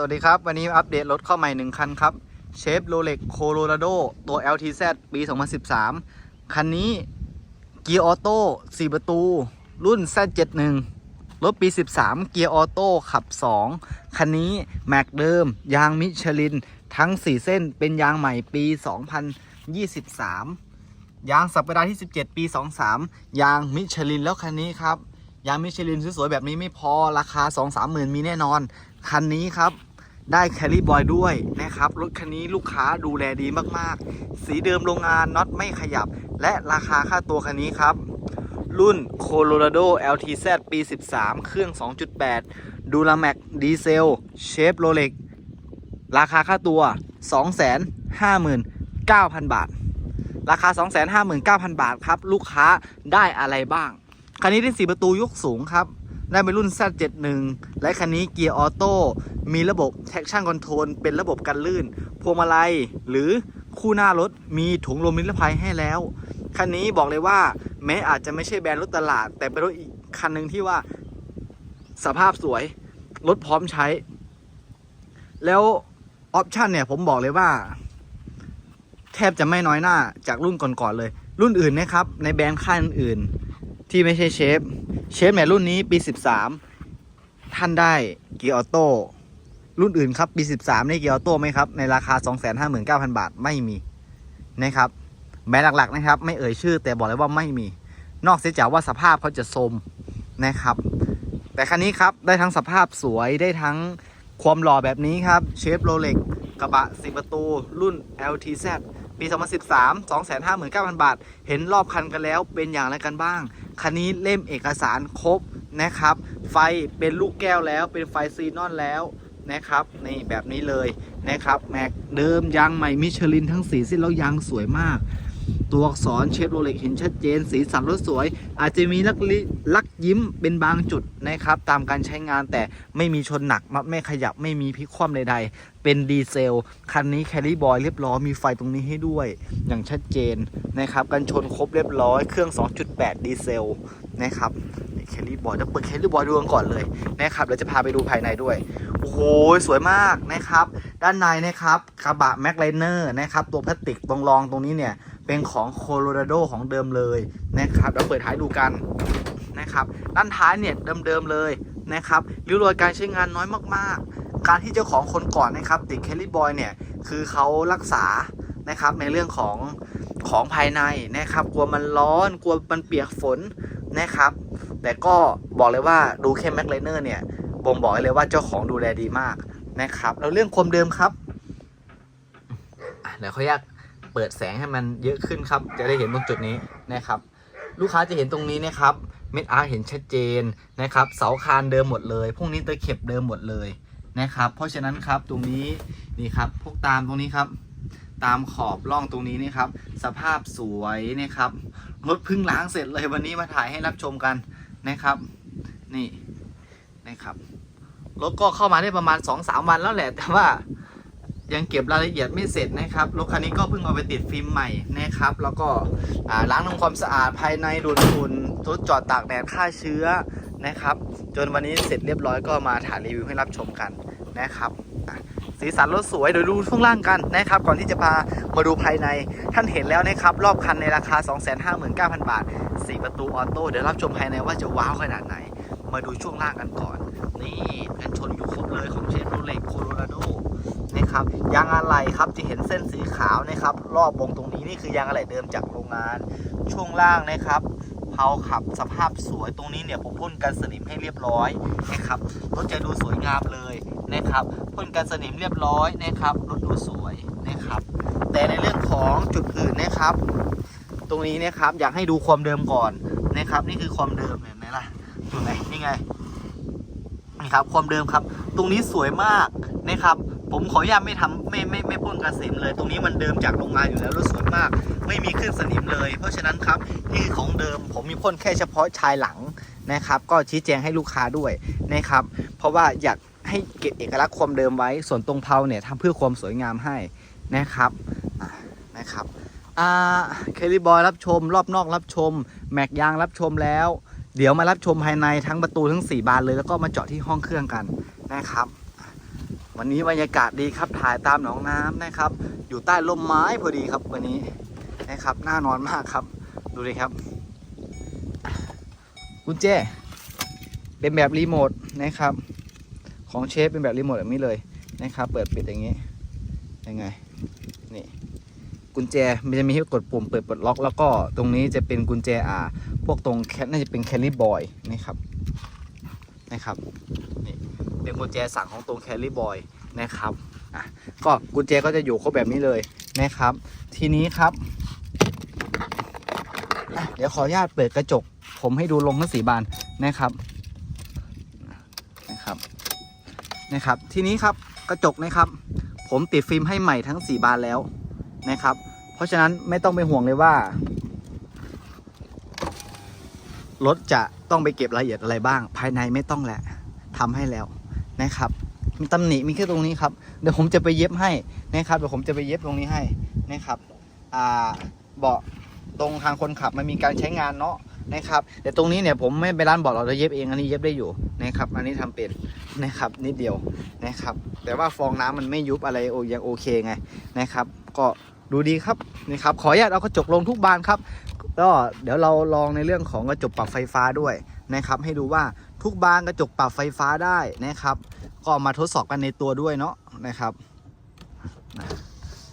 สวัสดีครับ วันนี้อัปเดตรถเข้าใหม่หนึ่งคันครับเชฟโรเล็กโคโ r ราโดตัว LTZ ปี 2013 คันนี้เกียร์ออโต้4ประตู รุ่น Z71 รถปี 13 เกียร์ออโต้ขับ 2 คันนี้ แม็กเดิม ยางมิชลิน ทั้ง 4 เส้นเป็นยางใหม่ปี 2023 ยางสัปดาห์ที่ 17 ปี 23 ยางมิชลินแล้วคันนี้ครับยางมิชลินสวยๆแบบนี้ไม่พอราคา 2-3 หมื่นมีแน่นอน คันนี้ครับ ได้แคลรี่บอยด้วยนะครับ รถคันนี้ลูกค้าดูแลดีมากๆ สีเดิมโรงงานน็อตไม่ขยับ และราคาค่าตัวคันนี้ครับ รุ่น Colorado LTZ ปี 13 เครื่อง 2.8ดูลาแม็กดีเซลเชฟโรเล็กราคาค่าตัว 259,000 บาท ราคา 259,000 บาทครับ ลูกค้าได้อะไรบ้าง คันนี้ได้ 4 ประตูยกสูงครับ ได้เป็นรุ่น Z71 และคันนี้เกียร์ออโต้มีระบบ traction control เป็นระบบกันลื่น พวงมาลัยหรือคู่หน้ารถมีถุงลมนิรภัยให้แล้ว คันนี้บอกเลยว่าแม้อาจจะไม่ใช่แบรนด์รถตลาด แต่เป็นรถอีกคันหนึ่งที่ว่าสภาพสวย รถพร้อมใช้ แล้วออปชันเนี่ยผมบอกเลยว่า แทบจะไม่น้อยหน้าจากรุ่นก่อนๆเลย รุ่นอื่นนะครับ ในแบรนด์ค่ายอื่นๆ ที่ไม่ใช่เชฟ เชฟเนี่รุ่นนี้ปี 13 ท่านได้เกียร์ออโต้รุ่นอื่นครับ ปี 13ได้เกียร์ออโต้ไหมครับ ในราคา 259,000 บาทไม่มีนะครับแบรนด์หลักๆนะครับ ไม่เอ่ยชื่อ แต่บอกเลยว่าไม่มี นอกเสียจากว่าสภาพเขาจะโทมนะครับ แต่คันนี้ครับได้ทั้งสภาพสวยได้ทั้งความหล่อแบบนี้ครับเชฟโรเล็กกระบะ4ประตู รุ่น LTZ ปี 2013 259,000 บาท เห็นรอบคันกันแล้วเป็นอย่างไรกันบ้าง คันนี้เล่มเอกสารครบนะครับ ไฟเป็นลูกแก้วแล้ว เป็นไฟซีนอนแล้วนะครับนี่แบบนี้เลยนะครับแม็กเดิมยางใหม่มิชลินทั้งสีเส้นแล้วยางสวยมาก ตัวอักษรเชฟโรเล็กเห็นชัดเจน สีสันรถสวย อาจจะมีลักลักยิ้มเป็นบางจุดนะครับ ตามการใช้งานแต่ไม่มีชนหนักมัดไม่ขยับไม่มีพลิกคว่ำใดๆ เป็นดีเซล คันนี้แคลรี่บอยเรียบร้อยมีไฟตรงนี้ให้ด้วย อย่างชัดเจนนะครับกันชนครบเรียบร้อยเครื่อง 2.8 ดีเซลนะครับแคลรี่บอยจะเปิดแคลรี่บอยดูกันก่อนเลยนะครับเราจะพาไปดูภายในด้วยโอ้โหสวยมากนะครับ ด้านในนะครับกระบะแม็กไลเนอร์นะครับตัวพลาสติกตรงรองตรงนี้เนี่ย เป็นของโคโลราโดของเดิมเลยนะครับเราเปิดท้ายดูกันนะครับ ด้านท้ายเนี่ยเดิมๆเลยนะครับริ้วรอยการใช้งานน้อยมากๆ การที่เจ้าของคนก่อนนะครับติดแคลรี่บอยเนี่ยคือเขารักษานะครับในเรื่องของของภายในนะครับ กลัวมันร้อนกลัวมันเปียกฝนนะครับ แต่ก็บอกเลยว่าดูแค่แม็กไลเนอร์เนี่ยบ่งบอกเลยว่าเจ้าของดูแลดีมากนะครับแล้วเรื่องความเดิมครับเดี๋ยวเขาอยาก เปิดแสงให้มันเยอะขึ้นครับ จะได้เห็นตรงจุดนี้นะครับ ลูกค้าจะเห็นตรงนี้นะครับเม็ดอาร์เห็นชัดเจนนะครับ เสาคานเดิมหมดเลยพวกนี้ตะเข็บเดิมหมดเลยนะครับ เพราะฉะนั้นครับตรงนี้นี่ครับพวกตามตรงนี้ครับ ตามขอบร่องตรงนี้นี่ครับ สภาพสวยนะครับรถพิ่งล้างเสร็จเลยวันนี้มาถ่ายให้รับชมกันนะครับ นี่นะครับรถก็เข้ามาได้ประมาณ 2-3 วันแล้วแหละแต่ว่า ยังเก็บรายละเอียดไม่เสร็จนะครับรถคันนี้ก็เพิ่งเอาไปติดฟิล์มใหม่นะครับ แล้วก็ล้างทำความสะอาดภายในดูดฝุ่นทดจอดตากแดดฆ่าเชื้อนะครับ จนวันนี้เสร็จเรียบร้อยก็มาถ่ายรีวิวให้รับชมกันนะครับสีสันรถสวยเดี๋ยวดูช่วงล่างกันนะครับ ก่อนที่จะพามาดูภายในท่านเห็นแล้วนะครับ รอบคันในราคา 259,000 บาท 4 ประตูออโต้เดี๋ยวรับชมภายในว่าจะว้าวขนาดไหน มาดูช่วงล่างกันก่อน นี่กันชนอยู่ครบเลยของเชฟโรเล็กโคโลราโด นะครับยางอะไหล่ครับจะเห็นเส้นสีขาวนะครับ รอบวงตรงนี้นี่คือยางอะไหล่เดิมจากโรงงาน ช่วงล่างนะครับเผาขับสภาพสวยตรงนี้เนี่ยผมพ่นกันสนิมให้เรียบร้อยนะครับรถจะดูสวยงามเลยนะครับพ่นกันสนิมเรียบร้อยนะครับรถดูสวยนะครับ แต่ในเรื่องของจุดอื่นนะครับ ตรงนี้นะครับอยากให้ดูความเดิมก่อนนะครับ นี่คือความเดิมเห็นไหมล่ะตรงไหนนี่ไงนี่ครับความเดิมครับ ตรงนี้สวยมากนะครับ ผมขออนุญาตไม่ทำไม่ไม่ไม่พ่นกระสินเลย ตรงนี้มันเดิมจากโรงงานอยู่แล้วแล้สวยมาก ไม่มีขึ้นสนิมเลย เพราะฉะนั้นครับนี่คือของเดิมผมมีพ่นแค่เฉพาะชายหลังนะครับ ก็ชี้แจงให้ลูกค้าด้วยนะครับ เพราะว่าอยากให้เก็บเอกลักษณ์ความเดิมไว้ ส่วนตรงเพลาเนี่ยทำเพื่อความสวยงามให้นะครับนะครับอ่าเคลลี่บอยรับชม รอบนอกรับชม แม็กยางรับชมแล้ว เดี๋ยวมารับชมภายในทั้งประตูทั้ง 4 บานเลย แล้วก็มาเจาะที่ห้องเครื่องกันนะครับ วันนี้บรรยากาศดีครับถ่ายตามหนองน้ำนะครับ อยู่ใต้ร่มไม้พอดีครับวันนี้นะครับน่านอนมากครับ ดูเลยครับกุญแจเป็นแบบรีโมทนะครับ ของเชฟเป็นแบบรีโมทแบบนี้เลยนะครับ เปิดปิดอย่างนี้ยังไงนี่กุญแจมันจะมีให้กดปุ่มเปิดปลดล็อก แล้วก็ตรงนี้จะเป็นกุญแจอ่าพวกตรงแคน่าจะเป็นแคลรี่บอยนะครับนะครับนี่ เป็นกุญแจสั่งของตรงแคลรี่บอยนะครับอะก็กุญแจก็จะอยู่ครบแบบนี้เลยนะครับ ทีนี้ครับ เดี๋ยวขออนุญาตเปิดกระจก ผมให้ดูลงทั้งสีบานนะครับนะครับนะครับ ทีนี้ครับกระจกนะครับ ผมติดฟิล์มให้ใหม่ทั้งสีบานแล้วนะครับ เพราะฉะนั้นไม่ต้องไปห่วงเลยว่ารถจะต้องไปเก็บรายละเอียดอะไรบ้าง ภายในไม่ต้องแหละทำให้แล้ว นะครับ มีตำหนิมีแค่ตรงนี้ครับเดี๋ยวผมจะไปเย็บให้นะครับเดี๋ยวผมจะไปเย็บตรงนี้ให้นะครับอ่าเบาะตรงทางคนขับมันมีการใช้งานเนาะนะครับเดี๋ยวตรงนี้เนี่ยผมไม่ไปร้านเบาะเราจะเย็บเองอันนี้เย็บได้อยู่นะครับอันนี้ทำเป็นนะครับนิดเดียวนะครับ แต่ว่าฟองน้ำมันไม่ยุบอะไรโอยังโอเคไงนะครับ ก็ดูดีครับนะครับขออนุญาตเอากระจกลงทุกบานครับก็เดี๋ยวเราลองในเรื่องของกระจกปรับไฟฟ้าด้วยนะครับ ให้ดูว่า ทุกบานกระจกปรับไฟฟ้าได้นะครับ ก็มาทดสอบกันในตัวด้วยเนาะนะครับ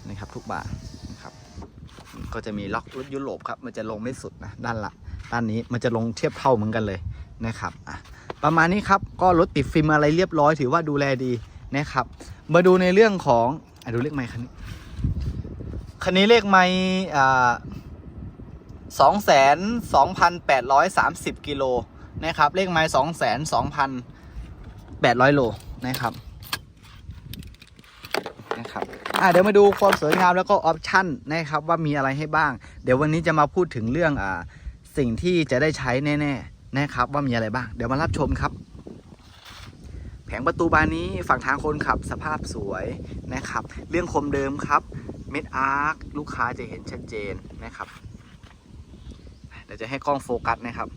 นะครับทุกบานนะครับ ก็จะมีล็อกรถยุโรปครับมันจะลงไม่สุดนะด้านละด้านนี้มันจะลงเทียบเท่าเหมือนกันเลยนะครับอะประมาณนี้ครับก็รถติดฟิล์มอะไรเรียบร้อยถือว่าดูแลดีนะครับ มาดูในเรื่องของอดูเลขไมค์คันนี้คันนี้เลขไมค์อ่าสองแสนสองพันแปดร้อยสามสิบกิโล นะครับ เลขไม้สองแสนสองพันแปดร้อยโลนะครับนะครับอะเดี๋ยวมาดูความสวยงามแล้วก็ออปชั่นนะครับว่ามีอะไรให้บ้าง เดี๋ยววันนี้จะมาพูดถึงเรื่องอ่าสิ่งที่จะได้ใช้แน่ๆนะครับว่ามีอะไรบ้าง เดี๋ยวมารับชมครับ แผงประตูบานนี้ฝั่งทางคนขับสภาพสวยนะครับ เรื่องคมเดิมครับเม็ดอาร์คลูกค้าจะเห็นชัดเจนนะครับเดี๋ยวจะให้กล้องโฟกัสนะครับ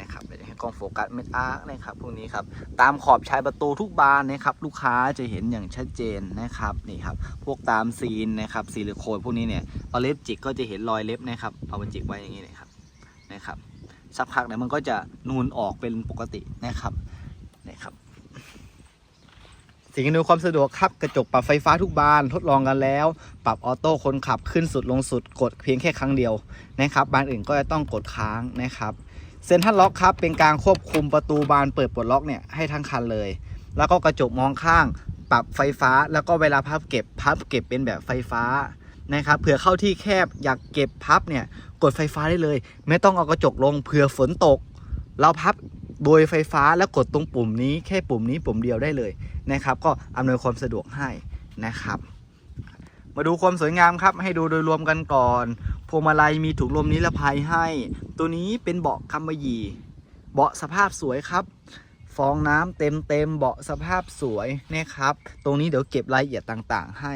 นะครับเดี๋ยว ล้องโฟกัสเมดอาร์คนะครับพวกนี้ครับตามขอบชายประตูทุกบานนะครับลูกค้าจะเห็นอย่างชัดเจนนะครับนี่ครับพวกตามซีนนะครับซิลิโคนพวกนี้เนี่ยเอาเล็บจิกก็จะเห็นรอยเล็บนะครับเอามันจิกไว้อย่างนี้นะครับนะครับสักพักเนี่ยมันก็จะนูนออกเป็นปกตินะครับนี่ครับสิ่งอำนวยความสะดวกครับกระจกปรับไฟฟ้าทุกบานทดลองกันแล้ว ปรับออโต้คนขับขึ้นสุดลงสุดกดเพียงแค่ครั้งเดียวนะครับบานอื่นก็จะต้องกดค้างนะครับ เซ็นทรัลล็อกครับเป็นการควบคุมประตูบานเปิดปลดล็อกเนี่ยให้ทั้งคันเลย แล้วก็กระจกมองข้าง ปรับไฟฟ้า แล้วก็เวลาพับเก็บพับเก็บเป็นแบบไฟฟ้านะครับเผื่อเข้าที่แคบอยากเก็บพับเนี่ยกดไฟฟ้าได้เลย ไม่ต้องเอากระจกลงเผื่อฝนตก เราพับโดยไฟฟ้าแล้วกดตรงปุ่มนี้แค่ปุ่มนี้ปุ่มเดียวได้เลยนะครับ ก็อำนวยความสะดวกให้นะครับ มาดูความสวยงามครับให้ดูโดยรวมกันก่อนพวงมาลัยมีถุงลมนิรภัยให้ ตัวนี้เป็นเบาะกำมะหยี่ เบาะสภาพสวยครับ ฟองน้ำเต็มเต็มเบาะสภาพสวยนะครับ ตรงนี้เดี๋ยวเก็บรายละเอียดต่างๆให้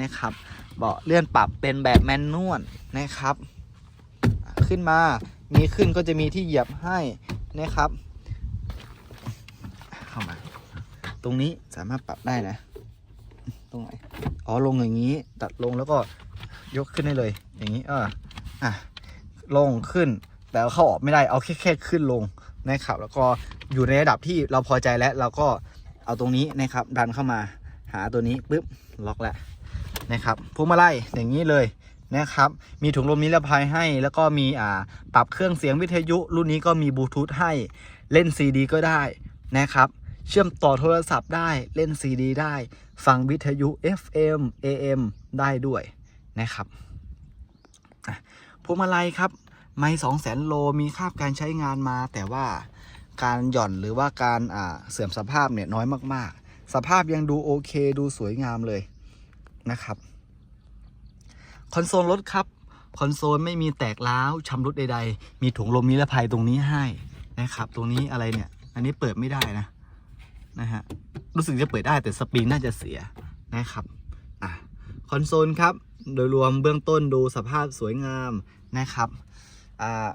นะครับ เบาะเลื่อนปรับเป็นแบบแมนนวลนะครับ ขึ้นมา มีขึ้นก็จะมีที่เหยียบให้นะครับ เข้ามา ตรงนี้สามารถปรับได้นะ ตรงไหน อ๋อ ลงอย่างนี้ ตัดลงแล้วก็ ยกขึ้นได้เลย อย่างนี้เอออะลงขึ้นแต่เอาเข้าออกไม่ได้เอาแค่แค่ขึ้นลงนะครับ แล้วก็อยู่ในระดับที่เราพอใจแล้วเราก็เอาตรงนี้นะครับ ดันเข้ามาหาตัวนี้ปุ๊บล็อกแล้วนะครับพวงมาลัยอย่างนี้เลยนะครับ มีถุงลมนิรภัยให้ แล้วก็มีอ่าปรับเครื่องเสียงวิทยุ รุ่นนี้ก็มีบลูทูธให้เล่นซีดีก็ได้นะครับ เชื่อมต่อโทรศัพท์ได้เล่นซีดีได้ ฟังวิทยุ FM AM ได้ด้วย นะครับพวงมาลัยครับ ไม่สองแสนโลมีคาบการใช้งานมา แต่ว่าการหย่อนหรือว่าการอ่าเสื่อมสภาพเนี่ยน้อยมาก ๆ สภาพยังดูโอเคดูสวยงามเลยนะครับ คอนโซลรถครับคอนโซลไม่มีแตกร้าวชำรุดใด ๆ มีถุงลมนิรภัยตรงนี้ให้นะครับ ตรงนี้อะไรเนี่ย อันนี้เปิดไม่ได้นะนะฮะรู้สึกจะเปิดได้แต่สปริงน่าจะเสียนะครับอะคอนโซลครับ โดยรวมเบื้องต้นดูสภาพสวยงามนะครับอ่า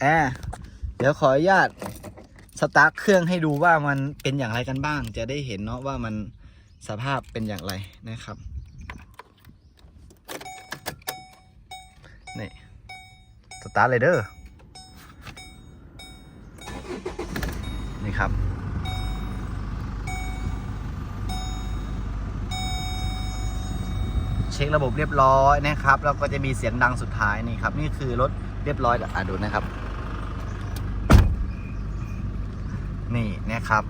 แอเดี๋ยวขออนุญาตสตาร์ทเครื่องให้ดูว่ามันเป็นอย่างไรกันบ้าง จะได้เห็นเนาะว่ามันสภาพเป็นอย่างไรนะครับนี่สตาร์ทเลยเด้อนี่ครับ เช็คระบบเรียบร้อยนะครับ แล้วก็จะมีเสียงดังสุดท้ายนี่ครับ นี่คือรถเรียบร้อยอะดูนะครับ นี่นะครับ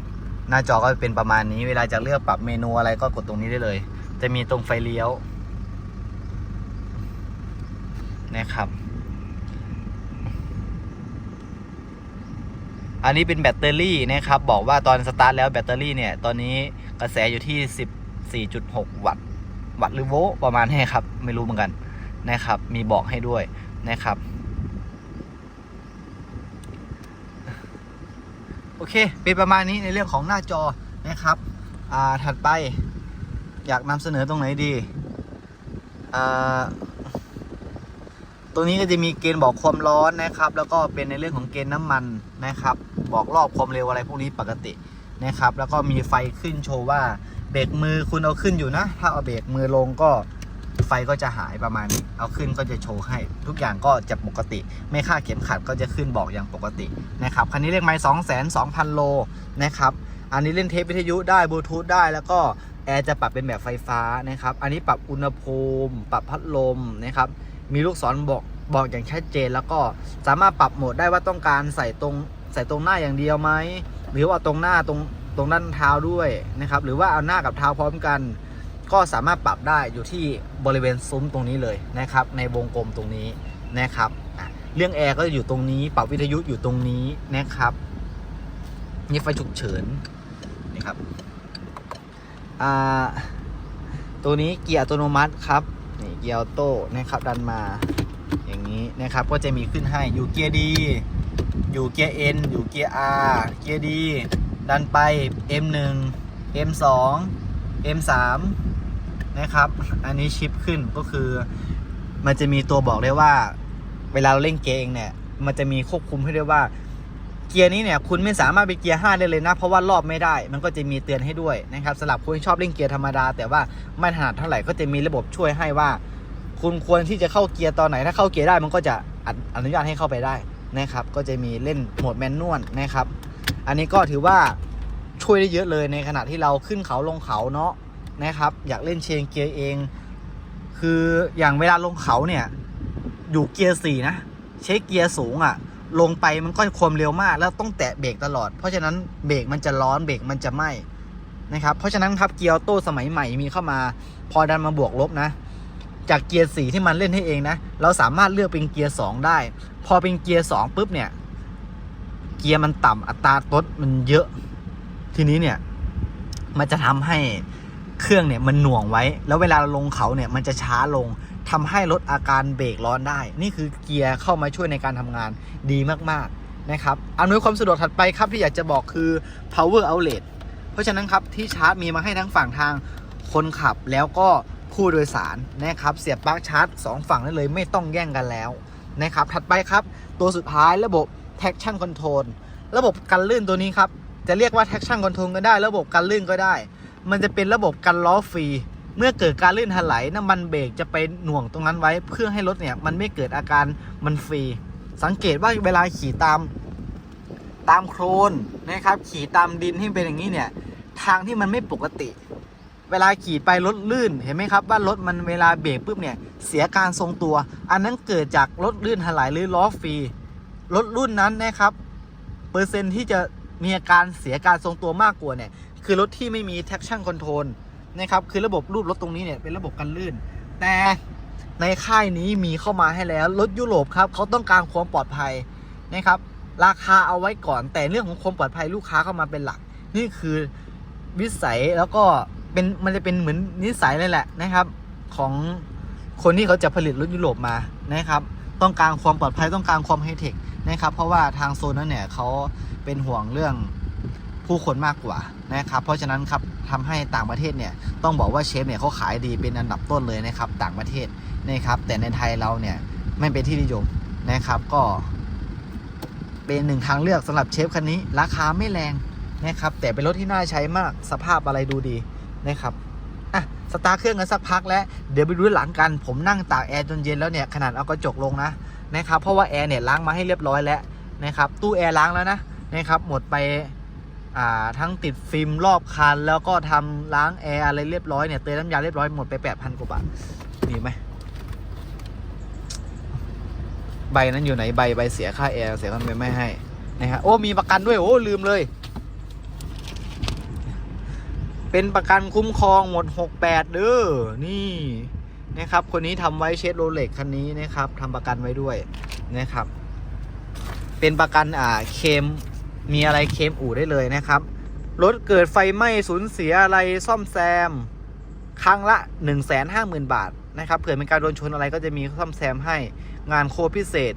หน้าจอก็เป็นประมาณนี้ เวลาจะเลือกปรับเมนูอะไรก็กดตรงนี้ได้เลย จะมีตรงไฟเลี้ยวนะครับ อันนี้เป็นแบตเตอรี่นะครับ บอกว่าตอนสตาร์ทแล้วแบตเตอรี่เนี่ย ตอนนี้กระแสอยู่ที่ 14.6 วัตต์ วัตต์หรือโวประมาณนี้ครับ ไม่รู้เหมือนกันนะครับ มีบอกให้ด้วยนะครับ โอเค เป็นประมาณนี้ในเรื่องของหน้าจอนะครับอ่าถัดไปอยากนำเสนอตรงไหนดีอ่าตรงนี้ก็จะมีเกณฑ์บอกความร้อนนะครับ แล้วก็เป็นในเรื่องของเกณฑ์น้ำมันนะครับ บอกรอบความเร็วอะไรพวกนี้ปกตินะครับ แล้วก็มีไฟขึ้นโชว์ว่า เบรกมือคุณเอาขึ้นอยู่นะ ถ้าเอาเบรกมือลงก็ไฟก็จะหายประมาณนี้เอาขึ้นก็จะโชว์ให้ ทุกอย่างก็จะปกติ ไม่ค่าเข็มขัดก็จะขึ้นบอกอย่างปกตินะครับคันนี้เลขไม้สองแสนสองพันโลนะครับอันนี้เล่นเทปวิทยุได้บลูทูธได้แล้วก็แอร์จะปรับเป็นแบบไฟฟ้านะครับ อันนี้ปรับอุณหภูมิ ปรับพัดลมนะครับ มีลูกศรบอกบอกอย่างชัดเจน แล้วก็สามารถปรับโหมดได้ว่าต้องการใส่ตรงใส่ตรงหน้าอย่างเดียวไหมหรือว่าตรงหน้าตรง ตรงด้านเท้าด้วยนะครับ หรือว่าเอาหน้ากับเท้าพร้อมกัน ก็สามารถปรับได้อยู่ที่บริเวณซุ้มตรงนี้เลยนะครับ ในวงกลมตรงนี้นะครับเรื่องแอร์ก็อยู่ตรงนี้ปรับวิทยุอยู่ตรงนี้นะครับนี่ไฟฉุกเฉินนี่ครับอ่าตัวนี้เกียร์อัตโนมัติครับนี่เกียร์ออโต้นะครับดันมาอย่างนี้นะครับก็จะมีขึ้นให้อยู่เกียร์ดีอยู่เกียร์ N อยู่เกียร์ R เกียร์ดี ดันไป M1 M2 M3 นะครับ อันนี้ชิปขึ้นก็คือ มันจะมีตัวบอกได้ว่า เวลาเราเล่นเกมเนี่ย มันจะมีควบคุมให้ด้วยว่า เกียร์นี้เนี่ย คุณไม่สามารถไปเกียร์ 5 ได้เลยนะ เพราะว่ารอบไม่ได้ มันก็จะมีเตือนให้ด้วยนะครับสำหรับคนที่ชอบเล่นเกียร์ธรรมดา แต่ว่าไม่ถนัดเท่าไหร่ก็จะมีระบบช่วยให้ว่า คุณควรที่จะเข้าเกียร์ตอนไหน ถ้าเข้าเกียร์ได้มันก็จะอนุอนุญาตให้เข้าไปได้นะครับ ก็จะมีเล่นโหมดแมนนวลนะครับ อันนี้ก็ถือว่าช่วยได้เยอะเลยในขณะที่เราขึ้นเขาลงเขาเนาะนะครับ อยากเล่นเชนเกียร์เอง คืออย่างเวลาลงเขาเนี่ยอยู่เกียร์สี่นะใช้เกียร์สูงอะ่ะ ลงไปมันก็ความเร็วมาก แล้วต้องแตะเบรกตลอด เพราะฉะนั้นเบรกมันจะร้อนเบรกมันจะไหม้นะครับเพราะฉะนั้นครับเกียร์ออโต้สมัยใหม่มีเข้ามา พอดันมาบวกลบนะ จากเกียร์สี่ที่มันเล่นให้เองนะ เราสามารถเลือกเป็นเกียร์สองได้ พอเป็นเกียร์สองปุ๊บเนี่ย กียร์มันต่ำอัตราลดมันเยอะ ทีนี้เนี่ย มันจะทำให้เครื่องเนี่ยมันหน่วงไว้ แล้วเวลาเราลงเขาเนี่ยมันจะช้าลงทำให้ลดอาการเบรกร้อนได้ นี่คือเกียร์เข้ามาช่วยในการทำงานดีมากๆนะครับอำนวยความสะดวกถัดไปครับที่อยากจะบอกคือ power outlet เพราะฉะนั้นครับที่ชาร์จมีมาให้ทั้งฝั่งทางคนขับแล้วก็ผู้โดยสารนะครับเสียบปลั๊กชาร์จสองฝั่งได้เลยไม่ต้องแย่งกันแล้วนะครับถัดไปครับ ตัวสุดท้ายระบบ traction control ระบบกันลื่นตัวนี้ครับ จะเรียกว่า traction control ก็ได้ ระบบกันลื่นก็ได้ มันจะเป็นระบบกันล้อฟรี เมื่อเกิดการลื่นถลายน้ำมันเบรกจะไปหน่วงตรงนั้นไว้ เพื่อให้รถเนี่ยมันไม่เกิดอาการมันฟรี สังเกตว่าเวลาขี่ตามตามโครนนะครับ ขี่ตามดินที่เป็นอย่างนี้เนี่ย ทางที่มันไม่ปกติ เวลาขี่ไปรถลื่นเห็นไหมครับว่ารถมันเวลาเบรกปุ๊บเนี่ยเสียการทรงตัว อันนั้นเกิดจากรถลื่นถลายหรือล้อฟรี รถรุ่นนั้นนะครับ เปอร์เซ็นที่จะมีอาการเสียการทรงตัวมากกว่าเนี่ย คือรถที่ไม่มี traction control นะครับ คือระบบรูปรถตรงนี้เนี่ยเป็นระบบกันลื่น แต่ในค่ายนี้มีเข้ามาให้แล้วรถยุโรปครับเขาต้องการความปลอดภัยนะครับ ราคาเอาไว้ก่อน แต่เรื่องของความปลอดภัยลูกค้าเข้ามาเป็นหลัก นี่คือวิสัยแล้วก็เป็นมันจะเป็นเหมือนนิสัยเลยแหละนะครับ ของคนที่เขาจะผลิตรถยุโรปมานะครับ ต้องการความปลอดภัยต้องการความไฮเทคนะครับ เพราะว่าทางโซนนั้นเนี่ยเขาเป็นห่วงเรื่องผู้คนมากกว่านะครับ เพราะฉะนั้นครับทำให้ต่างประเทศเนี่ยต้องบอกว่าเชฟเนี่ยเขาขายดีเป็นอันดับต้นเลยนะครับ ต่างประเทศนะครับ แต่ในไทยเราเนี่ยไม่เป็นที่นิยมนะครับ ก็เป็นหนึ่งทางเลือกสำหรับเชฟคันนี้ ราคาไม่แรงนะครับ แต่เป็นรถที่น่าใช้มากสภาพอะไรดูดีนะครับ สตาร์เครื่องกันสักพักแล้วเดี๋ยวไปดูหลังกัน ผมนั่งตากแอร์จนเย็นแล้วเนี่ยขนาดเอากระจกลงนะนะครับเพราะว่าแอร์เนี่ยล้างมาให้เรียบร้อยแล้วนะครับตู้แอร์ล้างแล้วนะนะครับหมดไปอ่าทั้งติดฟิล์มรอบคัน แล้วก็ทำล้างแอร์อะไรเรียบร้อยเนี่ยเติมน้ำยาเรียบร้อยหมดไปแปดพันกว่าบาทมีไหมใบนั้นอยู่ไหนใบใบเสียค่าแอร์เสียค่าไม่ไม่ให้นะฮะโอ้มีประกันด้วยโอ้ลืมเลย เป็นประกันคุ้มครองหมด 68 เด้อ นี่นะครับ คนนี้ทำไว้เชดโรเล็กคันนี้นะครับทำประกันไว้ด้วยนะครับ เป็นประกันอ่าเคมมีอะไรเคมอู่ได้เลยนะครับ รถเกิดไฟไหม้สูญเสียอะไรซ่อมแซม ครั้งละ 150,000 บาทนะครับ เผื่อเป็นการโดนชนอะไรก็จะมีซ่อมแซมให้งานโคพิเศษ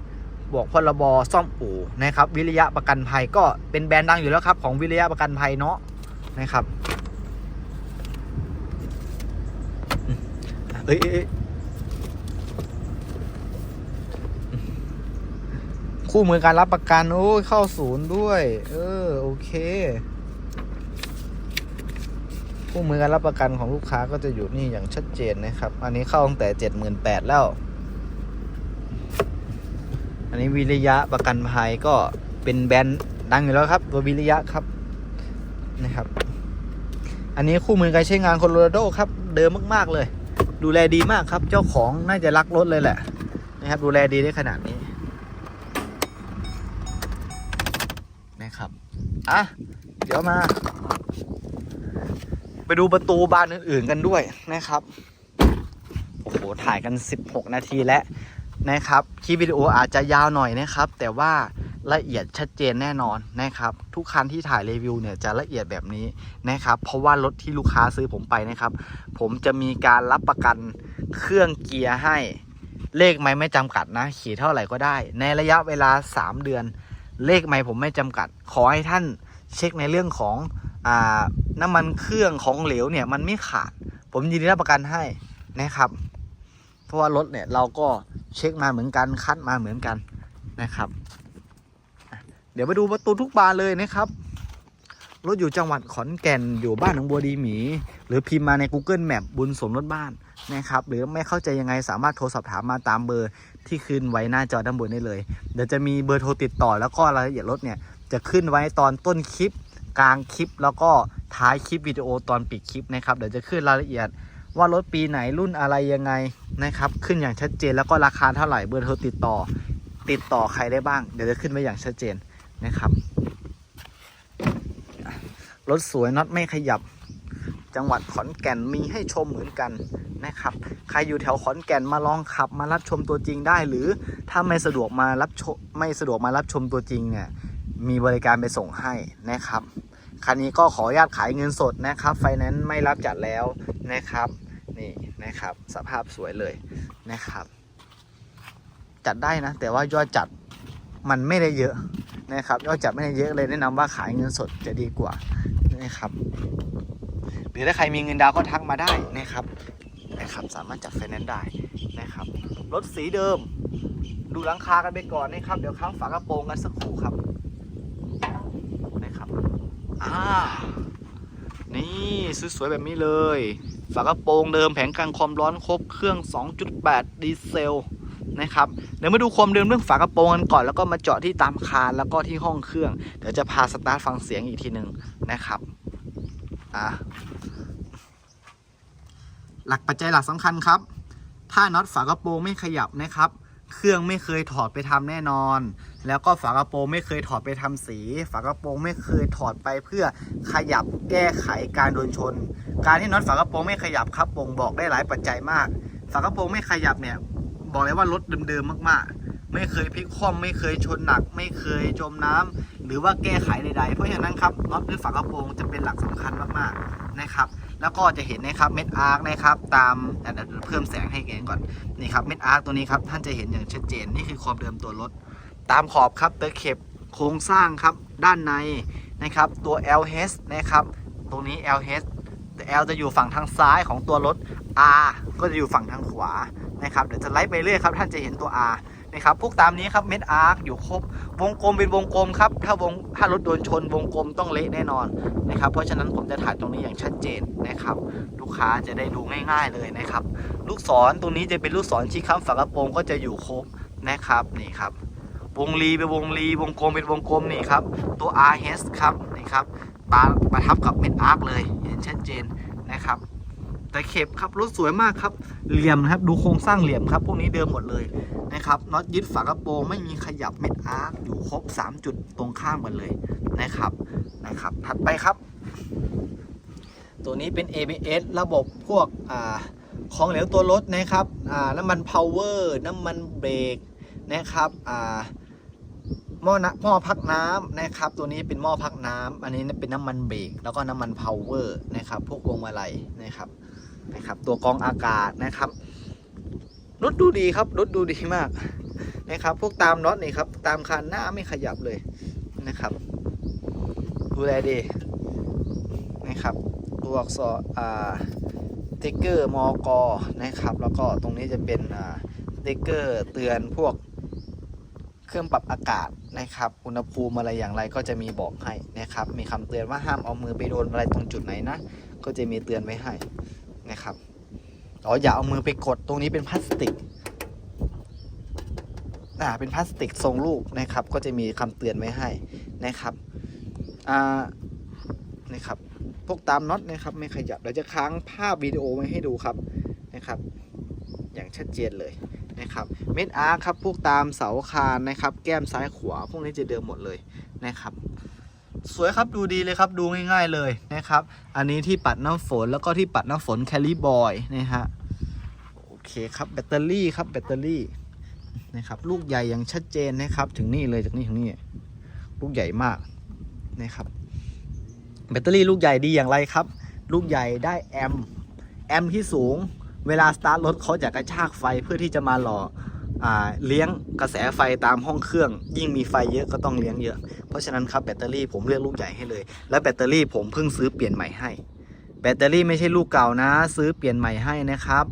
1บวกพรบซ่อมอู่นะครับ วิริยะประกันภัยก็เป็นแบรนด์ดังอยู่แล้วครับ ของวิริยะประกันภัยเนาะ นะครับเอ้ยเอ้ยเอ้ยคู่มือการรับประกัน โอ้ยเข้าศูนย์ด้วย เออ โอเค คู่มือการรับประกันของลูกค้าก็จะอยู่นี่อย่างชัดเจนนะครับ อันนี้เข้าตั้งแต่เจ็ดหมื่นแปดแล้ว อันนี้วิริยะประกันภัยก็เป็นแบรนด์ดังอยู่แล้วครับ ตัววิริยะครับนะครับ อันนี้คู่มือการใช้งานโคโลราโดครับ เดิมมากๆเลย ดูแลดีมากครับ เจ้าของน่าจะรักรถเลยแหละนะครับ ดูแลดีได้ขนาดนี้นะครับอะเดี๋ยวมา ไปดูประตูบานอื่น ๆกันด้วยนะครับโอ้โหถ่ายกัน 16 นาทีแล้วนะครับ คลิปวิดีโออาจจะยาวหน่อยนะครับ แต่ว่า ละเอียดชัดเจนแน่นอนนะครับ ทุกคันที่ถ่ายรีวิวเนี่ยจะละเอียดแบบนี้นะครับ เพราะว่ารถที่ลูกค้าซื้อผมไปนะครับ ผมจะมีการรับประกันเครื่องเกียร์ให้เลขไม่ไม่จำกัดนะขี่เท่าไหร่ก็ได้ ในระยะเวลา 3 เดือน เลขไม่ผมไม่จำกัด ขอให้ท่านเช็คในเรื่องของอน้ำมันเครื่องของเหลวเนี่ยมันไม่ขาด ผมยินดีรับประกันให้นะครับ เพราะว่ารถเนี่ยเราก็เช็คมาเหมือนกันคัดมาเหมือนกันนะครับ เดี๋ยวไปดูประตูทุกบานเลยนะครับรถอยู่จังหวัดขอนแก่นอยู่บ้านหนองบัวดีหมี หรือพิมพ์มาใน Google Map บุญสมรถบ้านนะครับ หรือไม่เข้าใจยังไงสามารถโทรสอบถามมาตามเบอร์ที่ขึ้นไว้หน้าจอด้านบนได้เลย เดี๋ยวจะมีเบอร์โทรติดต่อแล้วก็รายละเอียดรถเนี่ย จะขึ้นไว้ตอนต้นคลิป กลางคลิป แล้วก็ท้ายคลิปวิดีโอตอนปิดคลิปนะครับเดี๋ยวจะขึ้นรายละเอียดว่ารถปีไหนรุ่นอะไรยังไงนะครับขึ้นอย่างชัดเจนแล้วก็ราคาเท่าไหร่เบอร์โทรติดต่อ ติดต่อใครได้บ้างเดี๋ยวจะขึ้นไว้อย่างชัดเจน นะครับ รถสวยน็อตไม่ขยับ จังหวัดขอนแก่นมีให้ชมเหมือนกันนะครับ ใครอยู่แถวขอนแก่นมาลองขับ มารับชมตัวจริงได้ หรือถ้าไม่สะดวกมารับชมไม่สะดวกมารับชมตัวจริงเนี่ยมีบริการไปส่งให้นะครับคันนี้ก็ขออนุญาตขายเงินสดนะครับ ไฟแนนซ์ไม่รับจัดแล้วนะครับ นี่นะครับ สภาพสวยเลยนะครับ จัดได้นะ แต่ว่ายอดจัดมันไม่ได้เยอะ นะครับยอดจัดไม่ได้เยอะเลยแนะนำว่าขายเงินสดจะดีกว่านะครับหรือถ้าใครมีเงินดาวก็ทักมาได้นะครับนะครับสามารถจัดไฟแนนซ์ได้นะครับรถสีเดิม ดูหลังคากันไปก่อนนะครับ เดี๋ยวค้างฝากระโปรงกันสักครู่ครับนะครับอ่านี่สวยๆแบบนี้เลย ฝากระโปรงเดิมแผงกันความร้อนครบเครื่อง 2.8 ดีเซล นะครับเดี๋ยวมาดูความเดิมเรื่องฝากระโปรงกันก่อนแล้วก็มาเจาะที่ตามคานแล้วก็ที่ห้องเครื่อง เดี๋ยวจะพาสตาร์ทฟังเสียงอีกทีหนึ่งนะครับอ่าหลักปัจจัยหลักสำคัญครับ ถ้าน็อตฝากระโปรงไม่ขยับนะครับ เครื่องไม่เคยถอดไปทำแน่นอน แล้วก็ฝากระโปรงไม่เคยถอดไปทำสี ฝากระโปรงไม่เคยถอดไปเพื่อขยับแก้ไขการโดนชน การที่น็อตฝากระโปรงไม่ขยับครับบ่งบอกได้หลายปัจจัยมาก ฝากระโปรงไม่ขยับเนี่ย บอกเลยว่ารถเดิมๆมากๆ ไม่เคยพลิกคว่ำไม่เคยชนหนัก ไม่เคยจมน้ำหรือว่าแก้ไขใดๆ เพราะฉะนั้นครับน็อตหรือฝากระโปรงจะเป็นหลักสำคัญมากๆนะครับแล้วก็จะเห็นนะครับเม็ดอาร์คนะครับตามเดี๋ยวเพิ่มแสงให้เองก่อนนี่ครับเม็ดอาร์คตัวนี้ครับท่านจะเห็นอย่างชัดเจนนี่คือความเดิมตัวรถ ตามขอบครับตะเข็บโครงสร้างครับด้านในนะครับตัว LH นะครับตรงนี้ LH แต่ L จะอยู่ฝั่งทางซ้ายของตัวรถ R ก็จะอยู่ฝั่งทางขวา นะครับเดี๋ยวจะไล่ไปเรื่อยครับท่านจะเห็นตัว R นะครับพวกตามนี้ครับเม็ดอาร์คอยู่ครบ วงกลมเป็นวงกลมครับถ้าวงถ้ารถโดนชนวงกลมต้องเละแน่นอนนะครับเพราะฉะนั้นผมจะถ่ายตรงนี้อย่างชัดเจนนะครับลูกค้าจะได้ดูง่าย ๆเลยนะครับลูกศรตรงนี้จะเป็นลูกศรชี้ค้ำฝากระโปรงก็จะอยู่ครบนะครับนี่ครับวงรีเป็นวงรีวงกลมเป็นวงกลมนี่ครับตัว RS ครับนี่ครับตาประทับกับเม็ดอาร์คเลยเห็นชัดเจนนะครับ แต่เข็บครับรถสวยมากครับเหลี่ยมนะครับดูโครงสร้างเหลี่ยมครับ พวกนี้เดิมหมดเลยนะครับน็อตยึดฝากระโปรงไม่มีขยับเม็ดอาร์คอยู่ครบ 3 จุดตรงข้ามกันเลยนะครับนะครับ ถัดไปครับ ตัวนี้เป็น ABS ระบบพวกอ่าของเหลวตัวรถนะครับอ่าน้ำมันพาวเวอร์น้ำมันเบรกนะครับอ่าหม้อนะหม้อพักน้ำนะครับ ตัวนี้เป็นหม้อพักน้ำอันนี้เป็นน้ำมันเบรกแล้วก็น้ำมันพาวเวอร์นะครับ พวกวงมาลัยนะครับ นะครับ ตัวกองอากาศนะครับรถดูดีครับรถดูดีมากนะครับ พวกตามน็อตนี่ครับ ตามคันหน้าไม่ขยับเลยนะครับ ดูแลดีนะครับ ตัวอักษรอ่าสติ๊กเกอร์มอกอนะครับ แล้วก็ตรงนี้จะเป็นอ่าสติ๊กเกอร์เตือนพวกเครื่องปรับอากาศนะครับ อุณหภูมิอะไรอย่างไรก็จะมีบอกให้นะครับ มีคำเตือนว่าห้ามเอามือไปโดนอะไรตรงจุดไหนนะ ก็จะมีเตือนไว้ให้ นะครับอ๋ออย่าเอามือไปกดตรงนี้เป็นพลาสติกอ่าเป็นพลาสติกทรงลูกนะครับ ก็จะมีคำเตือนไว้ให้นะครับอ่านี่ครับพวกตามน็อตนะครับ ไม่ขยับเราจะค้างภาพวิดีโอไว้ให้ดูครับนะครับ อย่างชัดเจนเลยนะครับเม็ดอาร์คครับพวกตามเสาคานนะครับ แก้มซ้ายขวาพวกนี้จะเดิมหมดเลยนะครับ สวยครับดูดีเลยครับดูง่าย ๆเลยนะครับ อันนี้ที่ปัดน้ำฝนแล้วก็ที่ปัดน้ำฝนแคลิบอยนะฮะโอเคครับแบตเตอรี่ครับแบตเตอรี่นะครับลูกใหญ่อย่างชัดเจนนะครับ ถึงนี่เลยจากนี่ถึงนี่ลูกใหญ่มากนะครับแบตเตอรี่ลูกใหญ่ดีอย่างไรครับ ลูกใหญ่ได้แอมแอมที่สูง เวลาสตาร์ทรถเขาจะกระชากไฟเพื่อที่จะมาหล่อ เลี้ยงกระแสไฟตามห้องเครื่อง ยิ่งมีไฟเยอะก็ต้องเลี้ยงเยอะ เพราะฉะนั้นครับแบตเตอรี่ผมเลือกลูกใหญ่ให้เลย และแบตเตอรี่ผมเพิ่งซื้อเปลี่ยนใหม่ให้ แบตเตอรี่ไม่ใช่ลูกเก่านะ ซื้อเปลี่ยนใหม่ให้นะครับ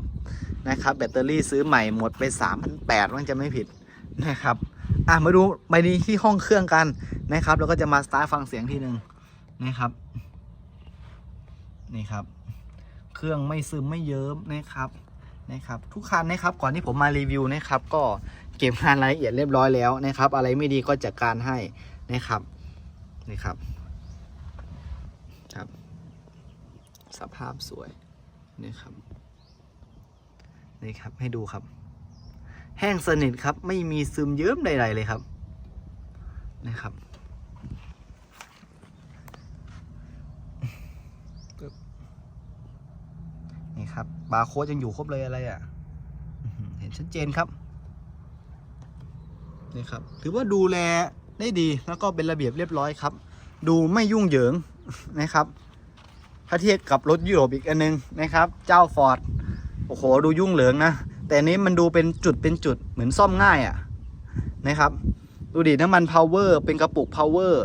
นะครับ แบตเตอรี่ซื้อใหม่หมดไป3,800มันจะไม่ผิดนะครับอะมาดูใบนี้ที่ห้องเครื่องกันนะครับแล้วก็จะมาสตาร์ทฟังเสียงทีหนึ่งนะครับนี่ครับ เครื่องไม่ซึมไม่เยิ้มนะครับ นะครับทุกคันนะครับก่อนที่ผมมารีวิวนะครับ ก็เก็บงานรายละเอียดเรียบร้อยแล้วนะครับ อะไรไม่ดีก็จัดการให้นะครับนี่ครับครับ สภาพสวยนี่ครับนี่ครับให้ดูครับ แห้งสนิทครับไม่มีซึมเยิ้มใดๆเลยครับนะครับ นี่ครับบาร์โค้ดยังอยู่ครบเลยอะไรอะ่ะอื้อหือเห็นชัดเจนครับนี่ครับถือว่าดูแลได้ดีแล้วก็เป็นระเบียบเรียบร้อยครับ ดูไม่ยุ่งเหยิงนะครับถ้าเทียบกับรถยุโรปอีกอันนึงนะครับ เจ้าฟอร์ดโอ้โหดูยุ่งเหลืองนะ แต่อันนี้มันดูเป็นจุดเป็นจุดเหมือนซ่อมง่ายอะ่ะนะครับ ดูดิน้ำมันพาวเวอร์เป็นกระปุกพาวเวอร์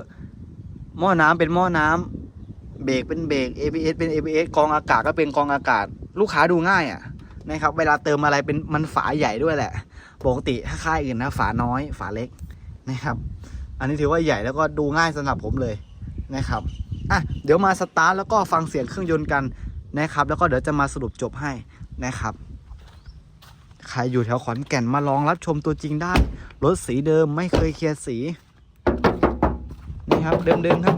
หม้อน้ำเป็นหม้อน้ำเบรกเป็นเบรก ABS เป็น ABS กรองอากาศก็เป็นกรองอากาศ ลูกค้าดูง่ายอะนะครับ เวลาเติมอะไรเป็นมันฝาใหญ่ด้วยแหละ ปกติถ้าค่ายอื่นนะฝาน้อยฝาเล็กนะครับ อันนี้ถือว่าใหญ่แล้วก็ดูง่ายสำหรับผมเลยนะครับอะเดี๋ยวมาสตาร์ทแล้วก็ฟังเสียงเครื่องยนต์กันนะครับ แล้วก็เดี๋ยวจะมาสรุปจบให้นะครับใครอยู่แถวขอนแก่นมาลองรับชมตัวจริงได้ รถสีเดิมไม่เคยเคลียร์สีนี่ครับเดิมๆครับ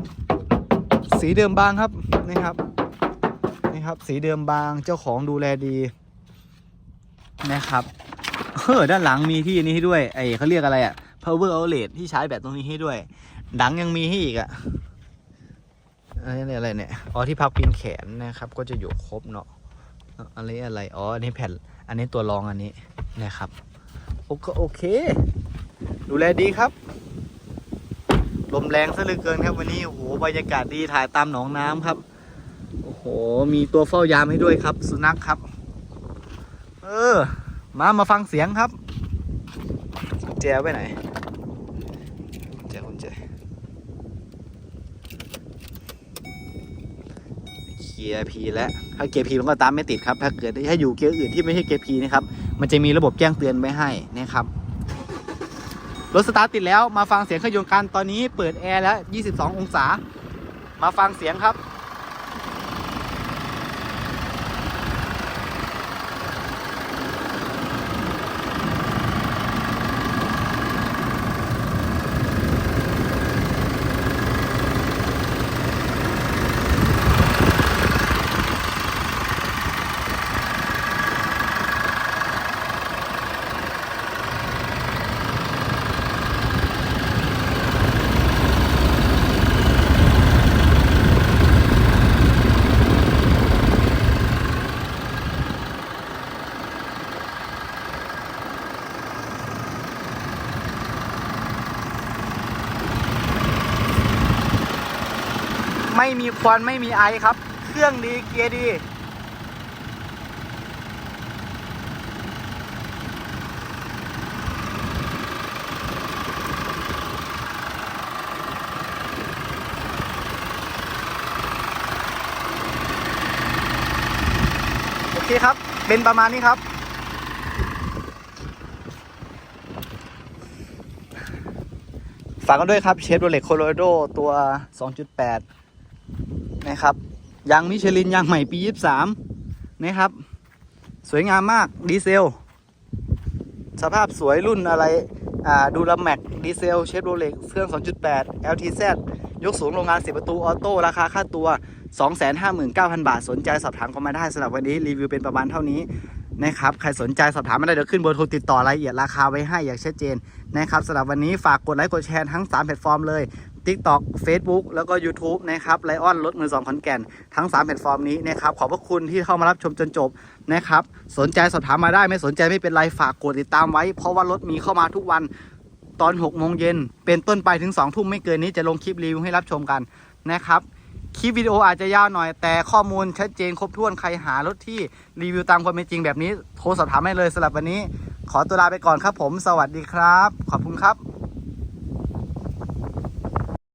สีเดิมบางครับนี่ครับ ครับ สีเดิมบางเจ้าของดูแลดีนะครับเออด้านหลังมีที่นี้ให้ด้วยไอเขาเรียกอะไรอะ power outlet ที่ใช้แบบตรงนี้ให้ด้วย ดังยังมีให้อีกอะอะไรเนี่ยอะไรเนี่ยอ๋อที่พับพิงแขนนะครับ ก็จะอยู่ครบเนาะอะไรอะไรอ๋ออันนี้แผ่น อันนี้ตัวรองอันนี้นะครับโอเคโอเค ดูแลดีครับ ลมแรงซะเหลือเกินครับวันนี้โอ้โหบรรยากาศดีถ่ายตามหนองน้ำครับ โอ้โห มีตัวเฝ้ายามให้ด้วยครับ สุนัขครับ เออ มามาฟังเสียงครับแจไว้ไหนแจกุญแจเกียร์พีแล้วถ้าเกียร์พีมันก็ตามไม่ติดครับ ถ้าเกิดถ้าอยู่เกียร์อื่นที่ไม่ใช่เกียร์พีนะครับ มันจะมีระบบแจ้งเตือนไว้ให้นะครับ รถสตาร์ทติดแล้ว มาฟังเสียงเครื่องยนต์กัน ตอนนี้เปิดแอร์แล้ว 22 องศา มาฟังเสียงครับ ควันไม่มีไอครับ เครื่องดีเกียร์ดีโอเคครับ เป็นประมาณนี้ครับ ฝากกันด้วยครับเชฟโรเล็กโคโลราโดตัว 2.8 นะครับยางมิชลินยางใหม่ปี 23 นะครับ สวยงามมากดีเซล สภาพสวยรุ่นอะไรดูลแม็กดีเซลเชฟโรเล็กเครื่อง 2.8 LTZ ยกสูงโรงงาน10ประตูออโต้ราคาค่าตัว 259,000 บาท สนใจสอบถามเข้ามาได้สำหรับวันนี้รีวิวเป็นประมาณเท่านี้นะครับ ใครสนใจสอบถามมาได้เดี๋ยวขึ้นเบอร์โทรติดต่อรายละเอียดราคาไว้ให้อย่างชัดเจนนะครับสำหรับวันนี้ฝากกดไลค์กดแชร์ทั้ง 3 แพลตฟอร์มเลย TikTok Facebook แล้วก็ YouTube นะครับไลออนรถมือสองขอนแก่น ทั้ง 3แพลตฟอร์มนี้นะครับขอบพระคุณที่เข้ามารับชมจนจบนะครับสนใจสอบถามมาได้ไม่สนใจไม่เป็นไรฝากกดติดตามไว้ เพราะว่ารถมีเข้ามาทุกวันตอน6โมงเย็นเป็นต้นไปถึง2ทุ่มไม่เกินนี้จะลงคลิปรีวิวให้รับชมกันนะครับคลิปวิดีโออาจจะยาวหน่อย แต่ข้อมูลชัดเจนครบถ้วนใครหารถที่รีวิวตามความเป็นจริงแบบนี้ โทรสอบถามได้เลยสำหรับวันนี้ ขอตัวลาไปก่อนครับผม สวัสดีครับ ขอบคุณครับ